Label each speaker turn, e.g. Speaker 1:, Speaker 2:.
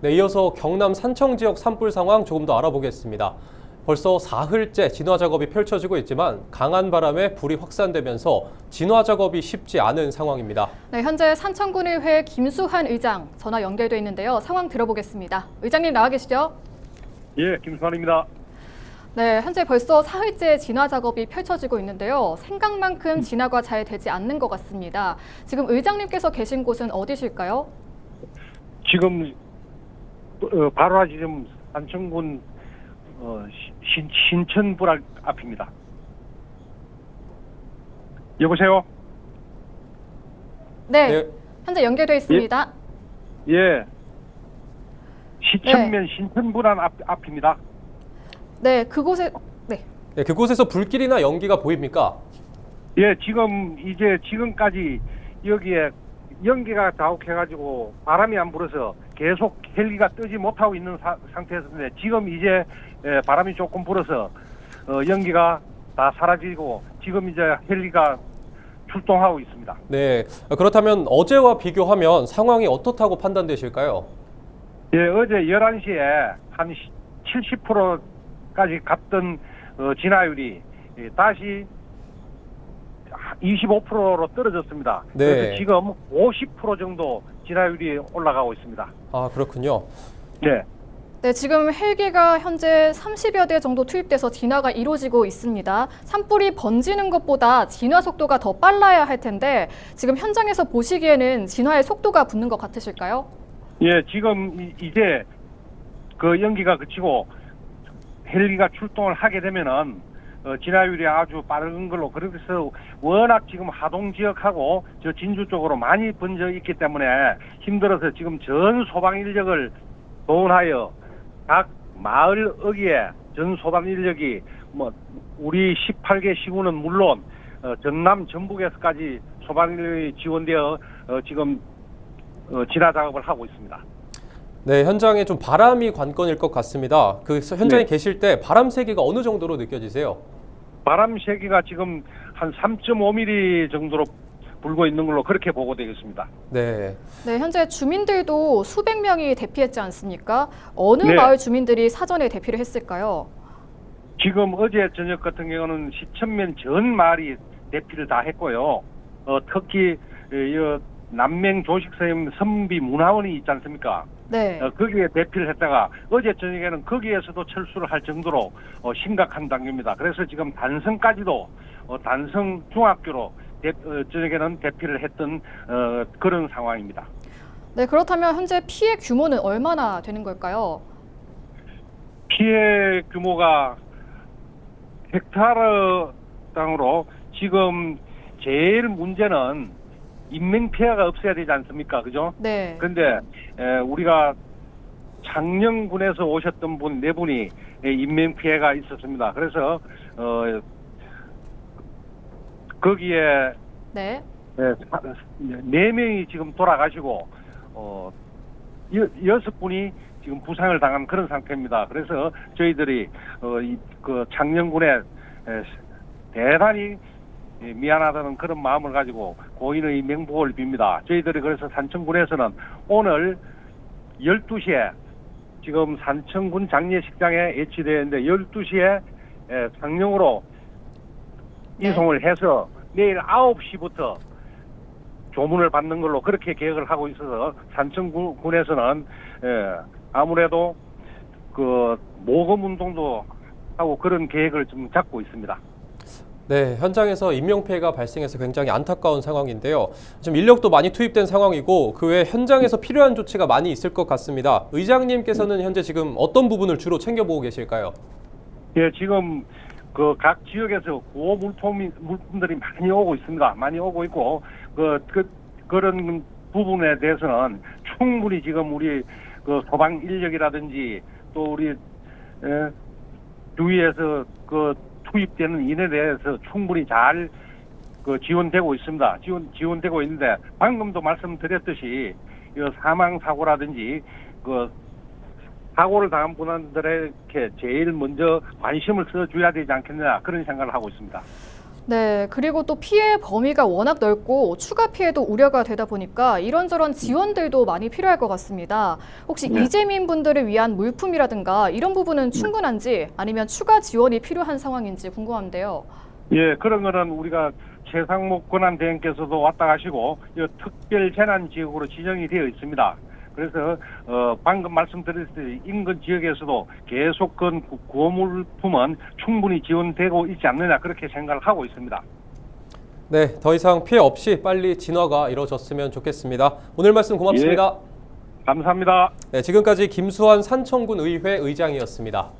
Speaker 1: 네, 이어서 경남 산청 지역 산불 상황 조금 더 알아보겠습니다. 벌써 사흘째 진화 작업이 펼쳐지고 있지만 강한 바람에 불이 확산되면서 진화 작업이 쉽지 않은 상황입니다.
Speaker 2: 네, 현재 산청군의회 김수환 의장 전화 연결돼 있는데요. 상황 들어보겠습니다. 의장님 나와 계시죠?
Speaker 3: 예, 김수환입니다.
Speaker 2: 네, 현재 벌써 사흘째 진화 작업이 펼쳐지고 있는데요. 생각만큼 진화가 잘 되지 않는 것 같습니다. 지금 의장님께서 계신 곳은 어디실까요?
Speaker 3: 지금 어, 바로 지금 안천군 어, 시- 신, 신천불 앞- 앞입니다. 여보세요?
Speaker 2: 네,
Speaker 1: 네,
Speaker 2: 현재 연결돼 있습니다.
Speaker 3: 예. 시천면 신천불안 앞, 앞입니다.
Speaker 2: 네, 그곳에 네,
Speaker 1: 네, 그곳에서 불길이나 연기가 보입니까?
Speaker 3: 예, 지금 이제 지금까지 여기에 연기가 자욱해가지고 바람이 안 불어서 계속 헬기가 뜨지 못하고 있는 사- 상태였는데 지금 이제 예, 바람이 조금 불어서 어, 연기가 다 사라지고 지금 이제 헬기가 출동하고 있습니다.
Speaker 1: 네, 그렇다면 어제와 비교하면 상황이 어떻다고 판단되실까요?
Speaker 3: 예, 어제 11시에 한 70%까지 갔던 어, 진화율이 예, 다시 25%로 떨어졌습니다.
Speaker 1: 네.
Speaker 3: 그래서 지금 50% 정도 진화율이 올라가고 있습니다.
Speaker 1: 아, 그렇군요.
Speaker 3: 네.
Speaker 2: 네, 지금 헬기가 현재 30여 대 정도 투입돼서 진화가 이루어지고 있습니다. 산불이 번지는 것보다 진화 속도가 더 빨라야 할 텐데 지금 현장에서 보시기에는 진화의 속도가 붙는 것 같으실까요?
Speaker 3: 예, 지금 이- 이제 그 연기가 그치고 헬기가 출동을 하게 되면은 어, 진화율이 아주 빠른 걸로 그래서 워낙 지금 하동 지역하고 저 진주 쪽으로 많이 번져 있기 때문에 힘들어서 지금 전 소방 인력을 동원하여 각 마을 어귀에 전 소방 인력이 뭐 우리 18개 시군은 물론 어, 전남 전북에서까지 소방 인력이 지원되어 어, 지금 어, 진화 작업을 하고 있습니다.
Speaker 1: 네, 현장에 좀 바람이 관건일 것 같습니다. 그 현장에
Speaker 3: 네.
Speaker 1: 계실 때 바람 세기가 어느 정도로 느껴지세요?
Speaker 3: 바람 세기가 지금 한 3.5mm 정도로 불고 있는 걸로 그렇게 보고되겠습니다.
Speaker 1: 네.
Speaker 2: 네, 현재 주민들도 수백 명이 대피했지 않습니까? 어느
Speaker 3: 네.
Speaker 2: 마을 주민들이 사전에 대피를 했을까요?
Speaker 3: 지금 어제 저녁 같은 경우는 시천면 전 마을이 대피를 다 했고요. 어, 특히 어, 이 남맹 조식사님 선비 문화원이 있지 않습니까?
Speaker 2: 네.
Speaker 3: 어, 거기에 대피를 했다가 어제 저녁에는 거기에서도 철수를 할 정도로 어, 심각한 단계입니다. 그래서 지금 단성까지도 어, 단성 중학교로 대, 어, 저녁에는 대피를 했던 어, 그런 상황입니다.
Speaker 2: 네, 그렇다면 현재 피해 규모는 얼마나 되는 걸까요?
Speaker 3: 피해 규모가 헥타르 땅으로 지금 제일 문제는 인명 피해가 없어야 되지 않습니까? 그죠?
Speaker 2: 네.
Speaker 3: 근데 에, 우리가 창녕군에서 오셨던 분 네 분이 에, 인명 피해가 있었습니다. 그래서 어 거기에
Speaker 2: 네.
Speaker 3: 예, 사- 네 명이 지금 돌아가시고 어 여, 여섯 분이 지금 부상을 당한 그런 상태입니다. 그래서 저희들이 어이그 창녕군에 에, 대단히 예, 미안하다는 그런 마음을 가지고 고인의 명복을 빕니다. 저희들이 그래서 산청군에서는 오늘 12시에 지금 산청군 장례식장에 예치되어 있는데 12시에 에, 창녕으로
Speaker 2: 네.
Speaker 3: 이송을 해서 내일 9시부터 조문을 받는 걸로 그렇게 계획을 하고 있어서 산청군에서는 예, 아무래도 그 모금 운동도 하고 그런 계획을 좀 잡고 있습니다.
Speaker 1: 네, 현장에서 인명 피해가 발생해서 굉장히 안타까운 상황인데요. 지금 인력도 많이 투입된 상황이고 그 외 현장에서 필요한 조치가 많이 있을 것 같습니다. 의장님께서는 현재 지금 어떤 부분을 주로 챙겨보고 계실까요?
Speaker 3: 예, 지금 그 각 지역에서 구호 물품 물품들이 많이 오고 있습니다. 많이 오고 있고 그, 그 그런 부분에 대해서는 충분히 지금 우리 그 소방 인력이라든지 또 우리 에, 주위에서 그 투입되는 인에 대해서 충분히 잘 그 지원되고 있습니다. 지원 지원되고 있는데 방금도 말씀드렸듯이 이 사망 사고라든지 그 사고를 당한 분들에게 제일 먼저 관심을 써줘야 되지 않겠느냐 그런 생각을 하고 있습니다.
Speaker 2: 네, 그리고 또 피해 범위가 워낙 넓고 추가 피해도 우려가 되다 보니까 이런저런 지원들도 많이 필요할 것 같습니다. 혹시
Speaker 3: 네.
Speaker 2: 이재민 분들을 위한 물품이라든가 이런 부분은 충분한지 아니면 추가 지원이 필요한 상황인지 궁금한데요.
Speaker 3: 예, 그런 거는 우리가 최상목 권한대행께서도 왔다 가시고 이 특별 재난 지역으로 지정이 되어 있습니다. 그래서 어, 방금 말씀드렸듯이 인근 지역에서도 계속건 구- 구호물품은 충분히 지원되고 있지 않느냐 그렇게 생각을 하고 있습니다.
Speaker 1: 네, 더 이상 피해 없이 빨리 진화가 이루어졌으면 좋겠습니다. 오늘 말씀 고맙습니다.
Speaker 3: 감사합니다.
Speaker 1: 네, 지금까지 김수환 산청군 의회 의장이었습니다.